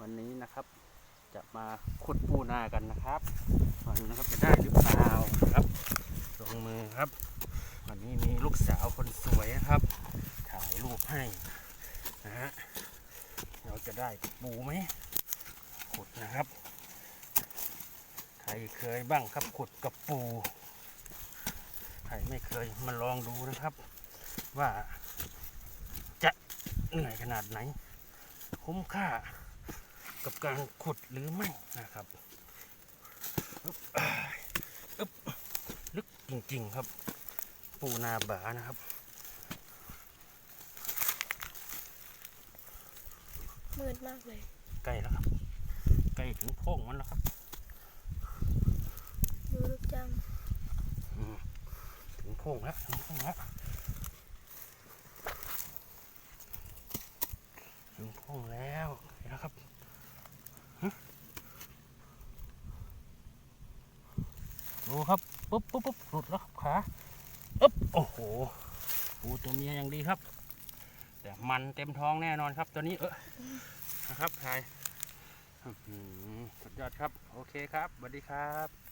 วันนี้นะครับ จะมาขุดปูนากันนะครับวันนี้นะครับจะได้หรือเปล่านะครับลงมือครับ วันนี้มีลูกสาวคนสวยนะครับ ถ่ายรูปให้นะฮะเราจะได้ปูไหมขุดนะครับ ใครเคยบ้างครับขุดกับปูใครไม่เคยมาลองดูนะครับ ว่าจะเหนื่อยขนาดไหน คุ้มค่า กับการขุดหรือไม่นะครับอึ๊บอ้ายอึ๊บลึกจริงๆครับ ปูนาบานะครับมืดมากเลย ใกล้แล้วครับ ใกล้ถึงโพรงมันแล้วครับดูลึกจังอืมถึงโพรงแล้วถึงโพรงแล้วถึงโพรงแล้วเห็นแล้วครับหึ ดูครับปุ๊บปุ๊บปุ๊บหลุดแล้วครับขาอึ๊บโอ้โหปูตัวเมียอย่างดีครับ แต่มันเต็มท้องแน่นอนครับ ตัวนี้เออนะครับทายสุดยอดครับ โอเคครับสวัสดีครับ